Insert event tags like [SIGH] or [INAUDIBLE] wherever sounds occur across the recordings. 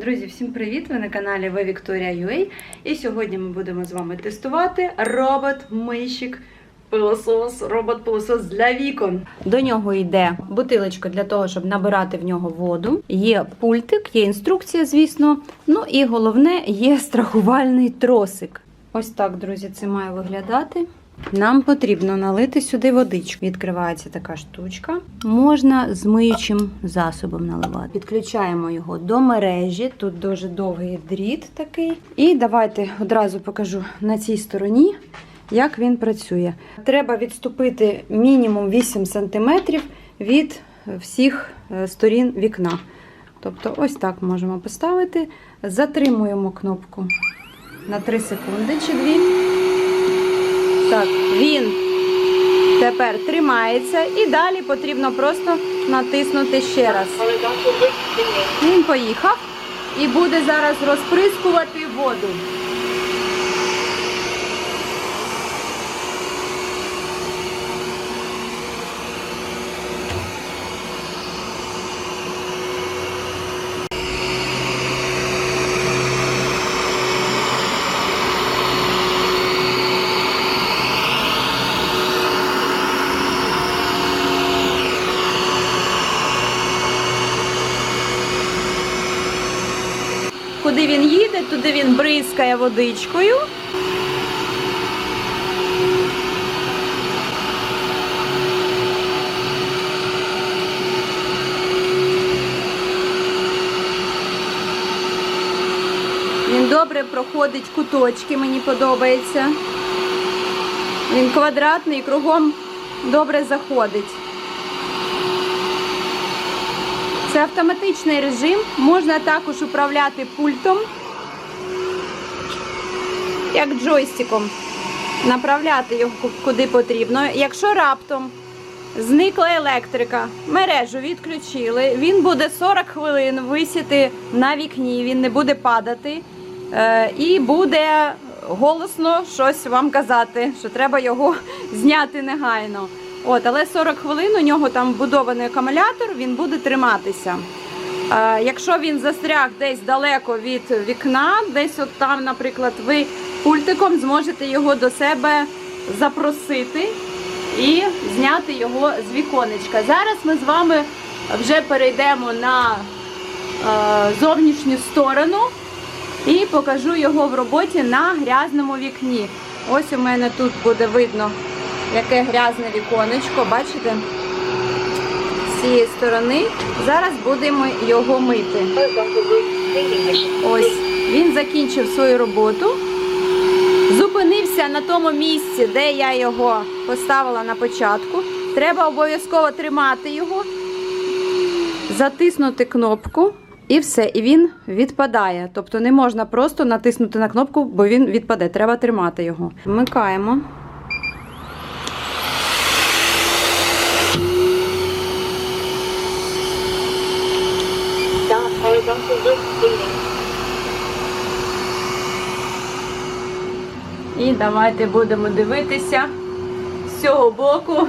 Друзі, всім привіт! Ви на каналі Ви Вікторія UA. І сьогодні ми будемо з вами тестувати робот-мийщик. Пилосос, робот-пилосос для вікон. До нього йде бутилочка для того, щоб набирати в нього воду. Є пультик, є інструкція, звісно. Ну і головне є страхувальний тросик. Ось так, друзі, це має виглядати. Нам потрібно налити сюди водичку. Відкривається така штучка. Можна з миючим засобом наливати. Підключаємо його до мережі. Тут дуже довгий дріт такий. І давайте одразу покажу на цій стороні, як він працює. Треба відступити мінімум 8 см від всіх е, сторін вікна. Тобто, ось так можемо поставити. Затримуємо кнопку на 3 секунди чи 2. Так, він тепер тримається і далі потрібно просто натиснути ще раз. Він поїхав і буде зараз розприскувати воду. Куди він їде, туди він бризкає водичкою. Він добре проходить куточки, мені подобається. Він квадратний, кругом добре заходить. Це автоматичний режим, можна також управляти пультом, як джойстиком, направляти його куди потрібно. Якщо раптом зникла електрика, мережу відключили, він буде 40 хвилин висіти на вікні, він не буде падати е, і буде голосно щось вам казати, що треба його [LAUGHS] зняти негайно. От, але 40 хвилин у нього там вбудований акумулятор, він буде триматися. Е, якщо він застряг десь далеко від вікна, десь от там, наприклад, ви пультиком зможете його до себе запросити і зняти його з віконечка. Зараз ми з вами вже перейдемо на е, зовнішню сторону і покажу його в роботі на грязному вікні. Ось у мене тут буде видно яке грязне віконечко, бачите? З цієї сторони. Зараз будемо його мити. Ось, він закінчив свою роботу. Зупинився на тому місці, де я його поставила на початку. Треба обов'язково тримати його, затиснути кнопку і все. І він відпадає. Тобто не можна просто натиснути на кнопку, бо він відпаде. Треба тримати його. Вмикаємо. Loop. І давайте будемо дивитися з цього боку.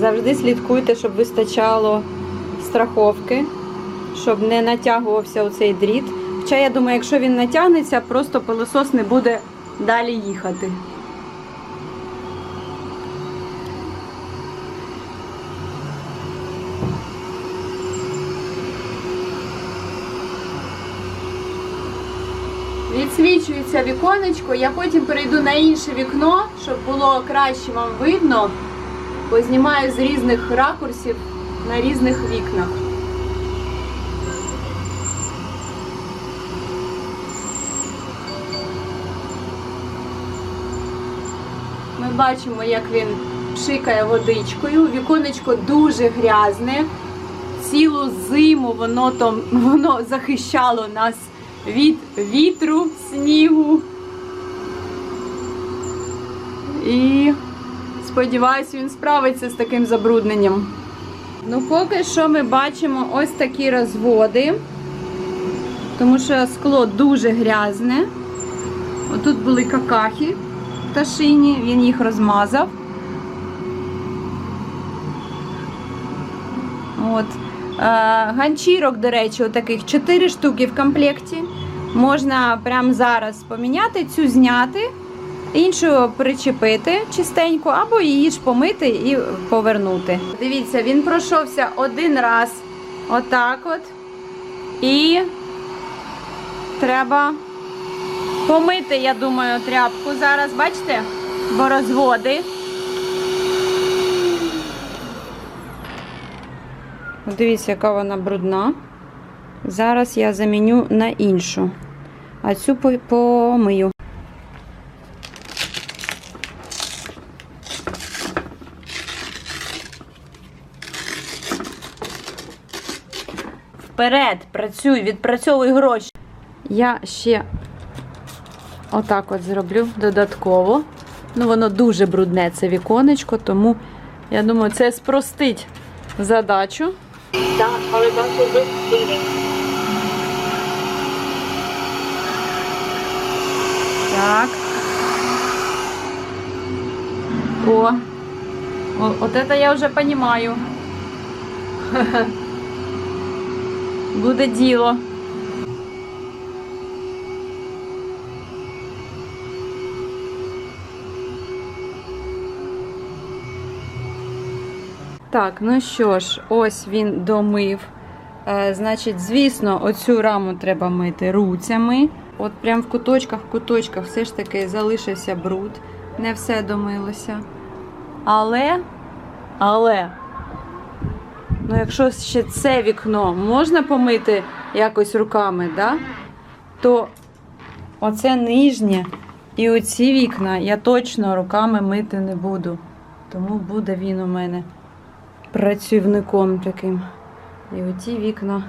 Завжди слідкуйте, щоб вистачало страховки, щоб не натягувався оцей дріт. Хоча я думаю, якщо він натягнеться, просто пилосос не буде далі їхати. Відсвічується віконечко, я потім перейду на інше вікно, щоб було краще вам видно, бо знімаю з різних ракурсів на різних вікнах. Бачимо, як він пшикає водичкою. Віконечко дуже грязне. Цілу зиму воно там [LAUGHS] воно захищало нас від вітру, снігу. І сподіваюся, він справиться з таким забрудненням. Ну, поки що ми бачимо ось такі розводи, тому що скло дуже грязне. Отут були какахи. Пташині, він їх розмазав. От. Е, ганчірок, до речі, отаких 4 штуки в комплекті. Можна прямо зараз поміняти, цю зняти, іншу причепити чистенько, або її ж помити і повернути. Дивіться, він пройшовся один раз, отак от. І треба помити, я думаю, тряпку зараз, бачите? Бо розводи. Дивіться, яка вона брудна. Зараз я заміню на іншу. А цю помию. Вперед, працюй, відпрацьовуй гроші. Я ще отак от зроблю додатково. Ну, воно дуже брудне, це віконечко, тому я думаю, це спростить задачу. Так. О, О вот это я вже понимаю. [LAUGHS] Буде діло. Так, ну що ж, ось він домив. Е, значить, звісно, оцю раму треба мити руцями. От прям в куточках, в куточках все ж таки залишився бруд. Не все домилося. Але, але, ну якщо ще це вікно можна помити якось руками, да? то оце нижнє і оці вікна я точно руками мити не буду. Тому буде він у мене працівником таким. І оті вікна.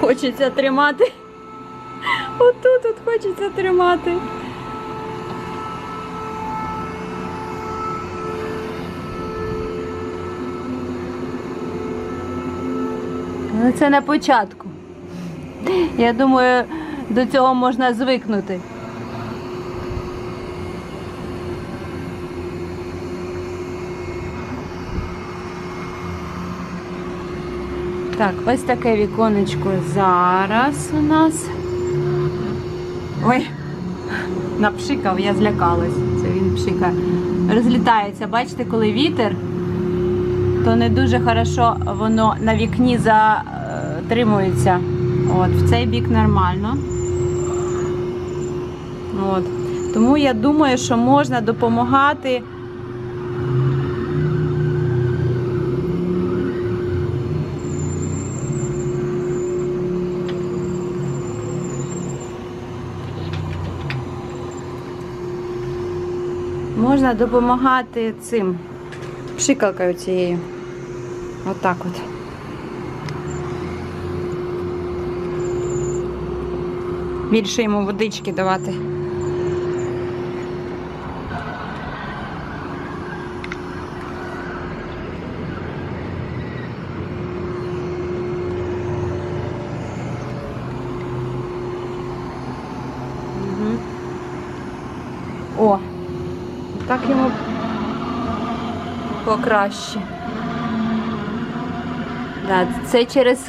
Хочеться тримати. Отут от хочеться тримати. Але це на початку. Я думаю, до цього можна звикнути. Так, ось таке віконечко зараз у нас. Ой, напшикав, я злякалась. Це він пшикає. Розлітається, бачите, коли вітер, то не дуже хорошо воно на вікні затримується. От, в цей бік нормально. От. Тому я думаю, що можна допомагати. Можна допомагати цим пшикалкою цією. Отак от. Більше йому водички давати. Йому покраще. Да, це через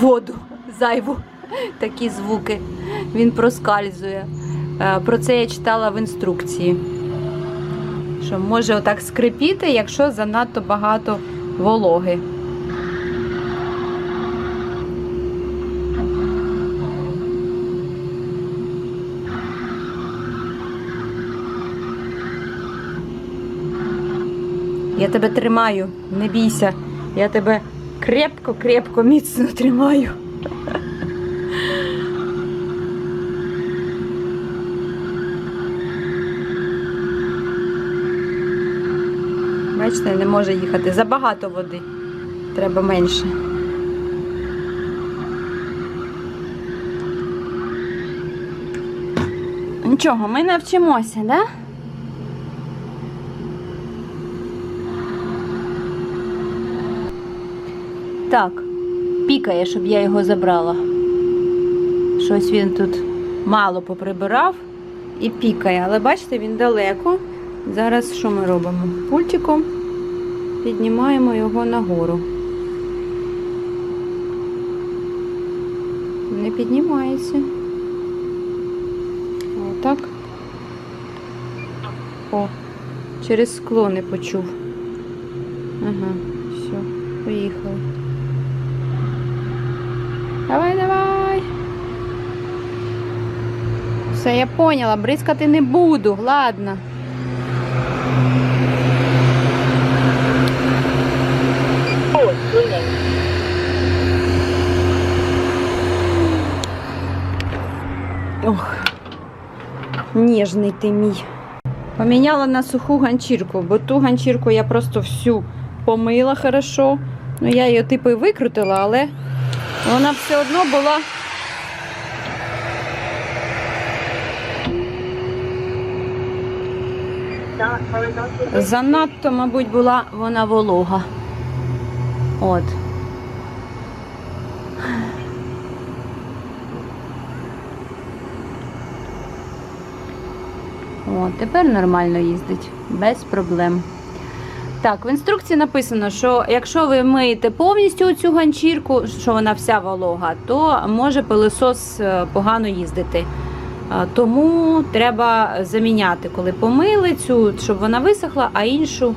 воду зайву такі звуки. Він проскальзує. Е, Про це я читала в інструкції. Що може отак скрипіти, якщо занадто багато вологи. Я тебе тримаю, не бійся. Я тебе крепко, крепко, міцно тримаю. Бачите, не може їхати. Забагато води. Треба менше. Нічого, ми навчимося, так? Да? Так, пікає, щоб я його забрала. Щось він тут мало поприбирав і пікає. Але бачите, він далеко. Зараз що ми робимо? Пультиком піднімаємо його нагору. Не піднімається. Отак. О, через скло не почув. Ага, все, поїхали. Давай, давай. Все, я поняла, бризкати не буду, ладно. Ох, ніжний ти мій. Поміняла на суху ганчірку, бо ту ганчірку я просто всю помила хорошо. Ну, я її типу викрутила, але вона все одно була. Занадто, мабуть, була вона волога. От. О, тепер нормально їздить, без проблем. Так, в інструкції написано, що якщо ви миєте повністю цю ганчірку, що вона вся волога, то може пилосос е, погано їздити. Тому треба заміняти, коли помили цю, щоб вона висохла, а іншу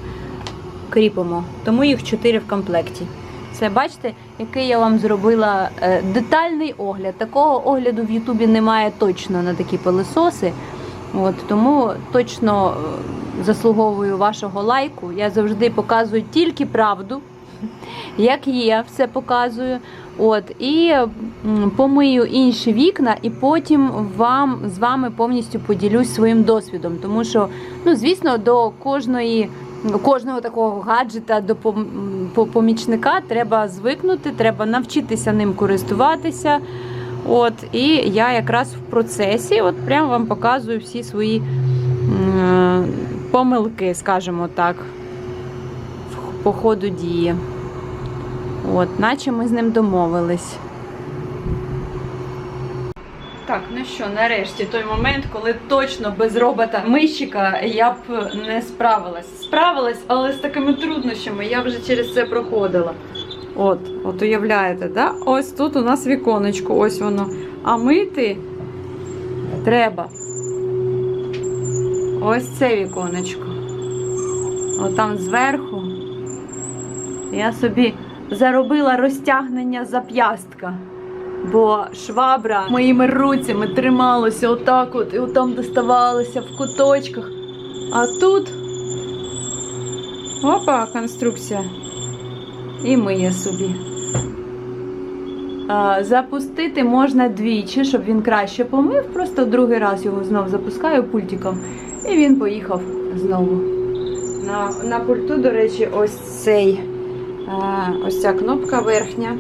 кріпимо. Тому їх чотири в комплекті. Це бачите, який я вам зробила е, детальний огляд. Такого огляду в Ютубі немає точно на такі пилососи. От, тому точно е, заслуговую вашого лайку. Я завжди показую тільки правду, як є, все показую. От, і помию інші вікна, і потім вам з вами повністю поділюсь своїм досвідом. Тому що, ну, звісно, до кожної. Кожного такого гаджета до помічника треба звикнути, треба навчитися ним користуватися. От, і я якраз в процесі, от прямо вам показую всі свої м, помилки, скажімо так, по ходу дії. От, наче ми з ним домовились. Так, ну що, нарешті той момент, коли точно без робота мийщика я б не справилась. Справилась, але з такими труднощами я вже через це проходила. От, от уявляєте, да? Ось тут у нас віконечко, ось воно. А мити треба. Ось це віконечко. Отам зверху я собі заробила розтягнення зап'ястка. Бо швабра моїми руцями трималася отак от і отам доставалася в куточках. А тут опа, конструкція. І миє собі. Запустити можна двічі, щоб він краще помив. Просто другий раз його знов запускаю пультиком. І він поїхав знову. На, на пульту, до речі, ось цей. Ось ця кнопка верхня.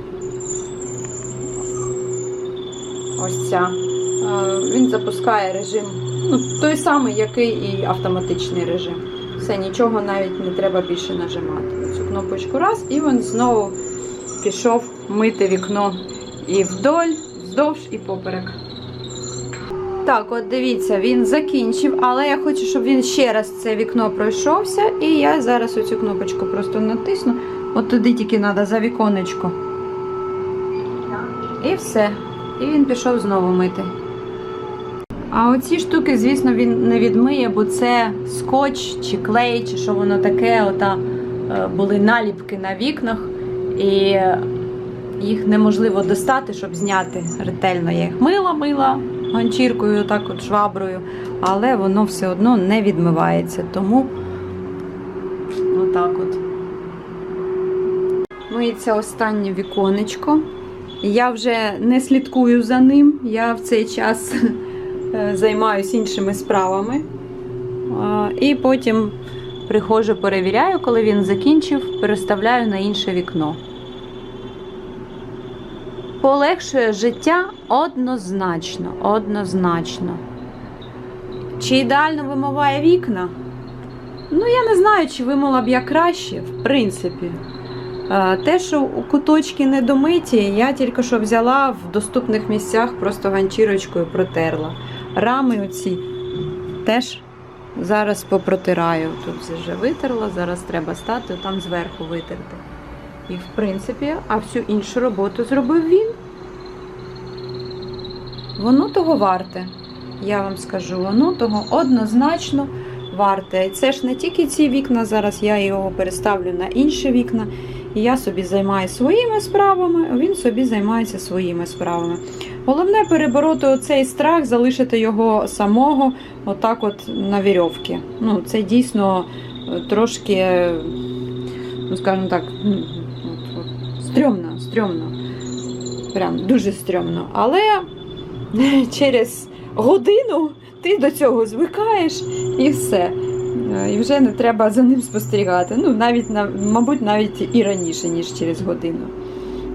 Ось ця. Він запускає режим, ну, той самий, який і автоматичний режим. Все, нічого навіть не треба більше нажимати. Цю кнопочку раз, і він знову пішов мити вікно і вдоль, вздовж і поперек. Так, от дивіться, він закінчив, але я хочу, щоб він ще раз це вікно пройшовся. І я зараз оцю кнопочку просто натисну. От туди тільки треба за віконечко. І все. І він пішов знову мити. А оці штуки, звісно, він не відмиє, бо це скотч чи клей, чи що воно таке. Ота е, були наліпки на вікнах, і їх неможливо достати, щоб зняти ретельно. Я їх мила, мила ганчіркою, так от шваброю, але воно все одно не відмивається. Тому отак от. Миється останнє віконечко. Я вже не слідкую за ним. Я в цей час [LAUGHS] е, займаюся іншими справами. І потім приходжу, перевіряю, коли він закінчив, переставляю на інше вікно. Полегшує життя однозначно, однозначно. Чи ідеально вимиває вікна? Ну, я не знаю, чи вимила б я краще, в принципі. Е, Те, що куточки не домиті, я тільки що взяла в доступних місцях, просто ганчірочкою протерла. Рами оці теж зараз попротираю. Тут вже витерла, зараз треба стати, там зверху витерти. І в принципі, а всю іншу роботу зробив він. Воно того варте. Я вам скажу, воно того однозначно варте. Це ж не тільки ці вікна, зараз я його переставлю на інші вікна. Я собі займаюся своїми справами, він собі займається своїми справами. Головне перебороти оцей страх, залишити його самого, отак, от на вірьовці. Ну, це дійсно е, трошки, е, ну скажімо так, стрьомно, стрьомно. Прям дуже стрьомно. Але [LAUGHS] через годину ти до цього звикаєш і все. Е, І вже не треба за ним спостерігати. Ну, навіть, на- мабуть, навіть і раніше, ніж через годину.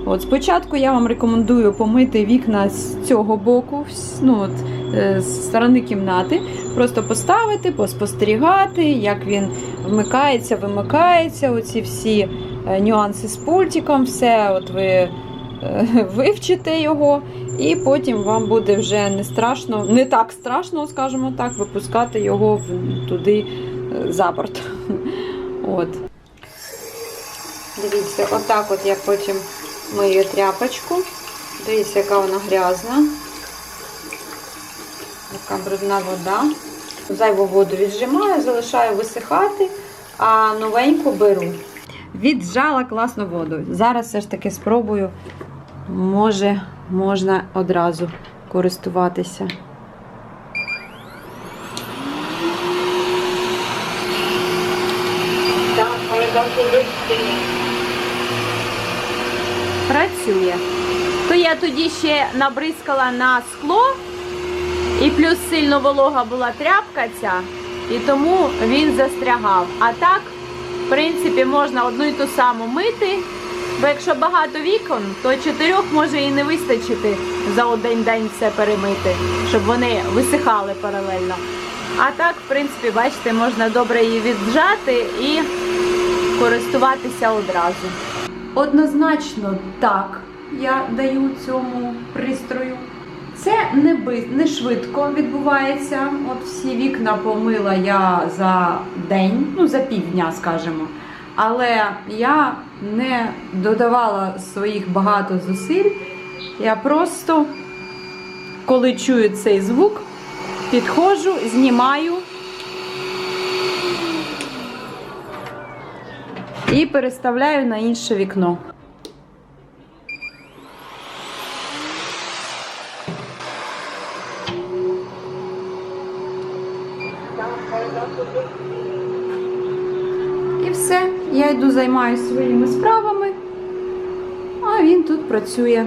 От спочатку я вам рекомендую помити вікна з цього боку, ну, от, е, з сторони кімнати, просто поставити, поспостерігати, як він вмикається, вимикається, оці всі е, нюанси з пультиком, все от ви [LAUGHS] вивчите його, і потім вам буде вже не страшно, не так страшно, скажімо так, випускати його туди за борт. От. Дивіться, отак от я потім мию тряпочку. Дивіться, яка вона грязна. Яка брудна вода. Зайву воду віджимаю, залишаю висихати, а новеньку беру. Віджала класну воду. Зараз все ж таки спробую. Може, можна одразу користуватися. Працює. То я тоді ще набризкала на скло, і плюс сильно волога була тряпка ця, і тому він застрягав. А так, в принципі, можна одну і ту саму мити. Бо якщо багато вікон, то чотирьох може і не вистачити за один день все перемити, щоб вони висихали паралельно. А так, в принципі, бачите, можна добре її віджати і користуватися одразу. Однозначно так я даю цьому пристрою. Це не, би, не швидко відбувається. От всі вікна помила я за день, ну за півдня, скажімо. Але я не додавала своїх багато зусиль. Я просто, коли чую цей звук, підходжу, знімаю і переставляю на інше вікно. І все, я йду займаюся своїми справами, а він тут працює.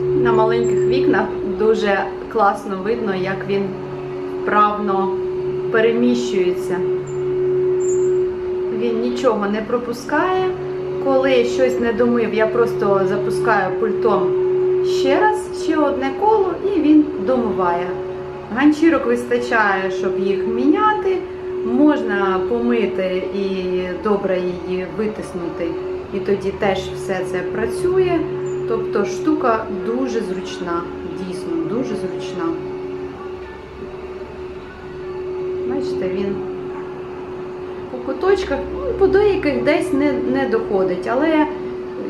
На маленьких вікнах дуже класно видно, як він вправно переміщується. Нічого не пропускає. Коли щось не домив, я просто запускаю пультом ще раз, ще одне коло, і він домиває. Ганчірок вистачає, щоб їх міняти. Можна помити і добре її витиснути, і тоді теж все це працює. Тобто штука дуже зручна, дійсно дуже зручна. Бачите, він куточках, ну, по деяких десь не, не доходить, але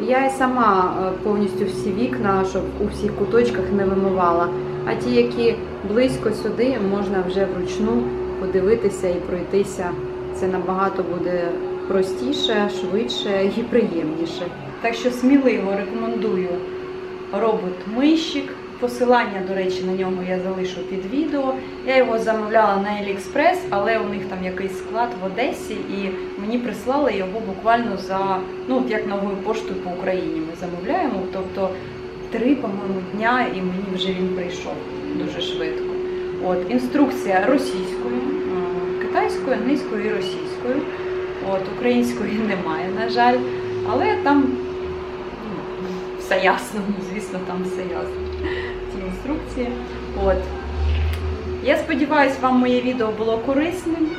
я і сама е, повністю всі вікна, щоб у всіх куточках не вимивала. А ті, які близько сюди, можна вже вручну подивитися і пройтися. Це набагато буде простіше, швидше і приємніше. Так що сміливо рекомендую робот-мийщик. Посилання, до речі, на нього я залишу під відео. Я його замовляла на AliExpress, але у них там якийсь склад в Одесі, і мені прислали його буквально за ну як новою поштою по Україні. Ми замовляємо. Тобто три, по-моєму, дня, і мені вже він прийшов дуже швидко. От інструкція російською, е, китайською, англійською і російською. От української [LAUGHS] немає, на жаль, але там ну, все ясно, [LAUGHS] звісно, там все ясно. Ці інструкції. От. Я сподіваюся, вам моє відео було корисним.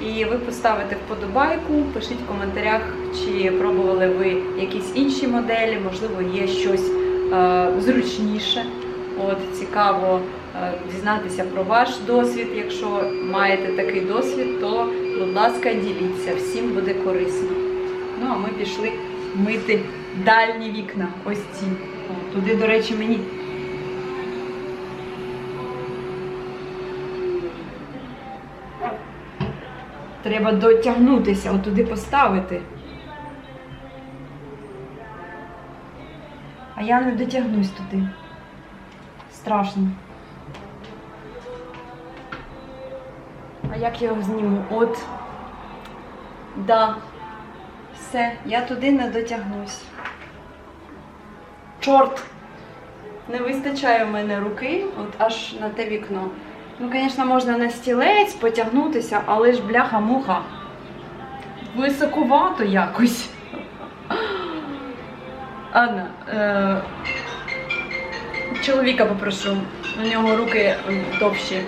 І ви поставите вподобайку, пишіть в коментарях, чи пробували ви якісь інші моделі, можливо, є щось е, зручніше. От цікаво е, дізнатися про ваш досвід. Якщо маєте такий досвід, то будь ласка, діліться, всім буде корисно. Ну а ми пішли мити дальні вікна. Ось ці. Туди, до речі, мені. Треба дотягнутися, отуди поставити. А я не дотягнусь туди. Страшно. А як я його зніму? От. Да. Все, я туди не дотягнусь. Чорт! Не вистачає в мене руки, от аж на те вікно. Ну, звісно, можна на стілець потягнутися, але ж бляха-муха. Високувато якось. Анна, е- чоловіка попрошу. У нього руки довші.